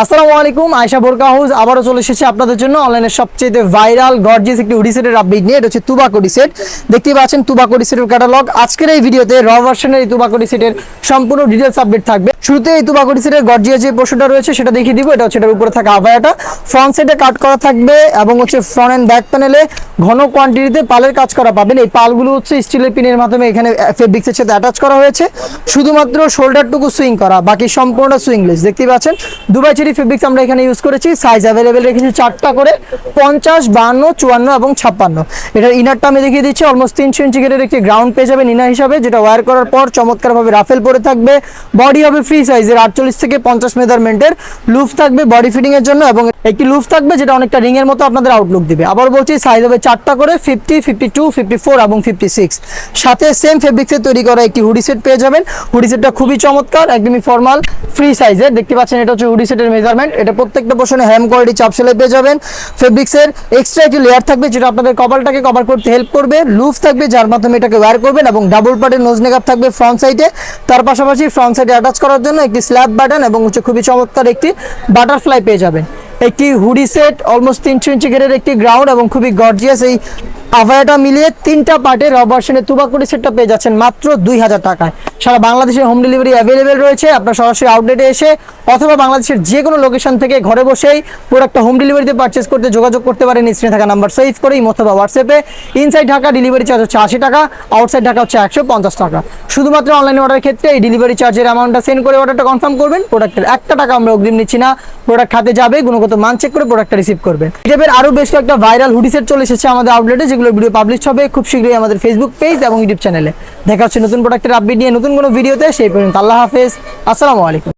আসসালামু আলাইকুম, আয়শা বোরকা হাউস আবারও চলে এসেছে আপনাদের জন্য অনলাইনের সবচেয়ে ভাইরাল, গর্জিয়াস একটি হুডি সেটের আপডেট নিয়ে। এটা হচ্ছে তুবাকোডি সেট দেখতেই পাচ্ছেন তুবাকোডি সেটের ক্যাটালগ আজকের এই ভিডিওতে র ভার্সনের এই তুবাকোডি সেটের সম্পূর্ণ ডিটেলস আপডেট থাকবে। শুরুতে এই তুবাকোডি সেটের গর্জিয়াস যে পোর্শনটা রয়েছে, সেটা দেখিয়ে দিব। এটা হচ্ছে এটার উপরে থাকা আভায়াটা। ফ্রন্ট সাইডে কাট করা থাকবে এবং হচ্ছে ফ্রন্ট অ্যান্ড ব্যাক প্যানেলে ঘন কোয়ান্টিটিতে পালের কাজ করা পাবেন। এই পালগুলো হচ্ছে স্টিলের পিনের মাধ্যমে এখানে ফেব্রিক্সের সাথে অ্যাটাচ করা হয়েছে। শুধুমাত্র শোল্ডারটুকু সুইং করা, বাকি সম্পূর্ণটা সুইংলেস দেখতেই পাচ্ছেন? দুবাই চেরি ফেব্রিক্স আমরা এখানে ইউজ করেছি। সাইজ অ্যাভেলেবেল রেখেছি চারটা করে, পঞ্চাশ বাহান্ন চুয়ান্ন এবং ছাপ্পান্ন। এটার ইনারটা আমি দেখিয়ে দিচ্ছি অলমোস্ট তিনশো ইঞ্চি গেটের একটি গ্রাউন্ড পেয়ে যাবেন ইনার হিসাবে, যেটা ওয়্যার করার পর চমৎকারভাবে রাফেল পরে থাকবে। বডি হবে ফ্রি সাইজের আটচল্লিশ থেকে পঞ্চাশ মেজারমেন্টের লুফ থাকবে বডি ফিটিং এর জন্য এবং একটি লুফ থাকবে যেটা অনেকটা রিংয়ের মতো আপনাদের আউটলুক দিবে। আবার বলছি সাইজ হবে চারটা করে fifty fifty two fifty four এবং ফিফটি সিক্স সাথে সেম ফেব্রিক্সের তৈরি করা একটি হুডি সেট পেয়ে যাবেন। হুডি সেটটা খুবই চমৎকার, একদমই ফর্মাল ফ্রি সাইজের দেখতে পাচ্ছেন, এটা হচ্ছে হুডি সেটের মেজারমেন্ট এটা প্রত্যেকটা পোর্শনে হ্যাম কোয়ালিটি চাপ সেলাই পেয়ে যাবেন। ফেব্রিক্সের এক্সট্রা একটি লেয়ার থাকবে, যেটা আপনাদের কপালটাকে কভার করতে হেল্প করবে। লুফ থাকবে, যার মাধ্যমে এটাকে ওয়্যার করবেন এবং ডাবল পার্টের নোজ নেকআপ থাকবে ফ্রন্ট সাইডে তার পাশাপাশি ফ্রন্ট সাইডে অ্যাটাচ করার জন্য একটি স্ল্যাব বাটন এবং হচ্ছে খুবই চমৎকার একটি বাটারফ্লাই পেয়ে যাবেন। একটি হুডি সেট অলমোস্ট তিনশো ইঞ্চি গেরের একটি গ্রাউন্ড এবং খুবই গর্জিয়াস এই আভায়াটা মিলিয়ে তিনটা পার্টে রবার্সনের তুবাকুড়ি সেটটা পেয়ে যাচ্ছেন মাত্র দুই হাজার টাকায়। সারা বাংলাদেশে হোম ডেলিভারি অ্যাভেলেবেল রয়েছে, আপনার সরাসরি আউটলেটে এসে অথবা বাংলাদেশের যে কোনো লোকেশন থেকে ঘরে বসেই প্রোডাক্টটা হোম ডেলিভারিতে পারচেস করতে যোগাযোগ করতে পারেন। স্ক্রিনে থাকা নাম্বার সেভ করেই অথবা হোয়াটসঅ্যাপে ইনসাইড ঢাকা ডেলিভারি চার্জ হচ্ছে আশি টাকা আউটসাইড ঢাকা হচ্ছে একশো পঞ্চাশ টাকা। শুধুমাত্র অনলাইন অর্ডারের ক্ষেত্রে এই ডেলিভারি চার্জের অ্যামাউন্টটা সেন্ড করে অর্ডারটা কনফার্ম করবেন। প্রোডাক্টের একটা টাকা আমরা অগ্রিম নিচ্ছি না। প্রোডাক্ট হাতে যাবে, গুণগত মান চেক করে প্রোডাক্টটা রিসিভ করবেন। এটাপের আরও বেশ কয়েকটা ভাইরাল হুডি সেট চলে এসেছে আমাদের আউটলেটে যেগুলো ভিডিও পাবলিশ হবে খুব শীঘ্রই আমাদের ফেসবুক পেজ এবং ইউটিউব চ্যানেলে দেখা হচ্ছে নতুন প্রোডাক্টের আপডেট নিয়ে নতুন কোনো ভিডিওতে সেই পর্যন্ত আল্লাহ হাফেজ। আসসালামু আলাইকুম।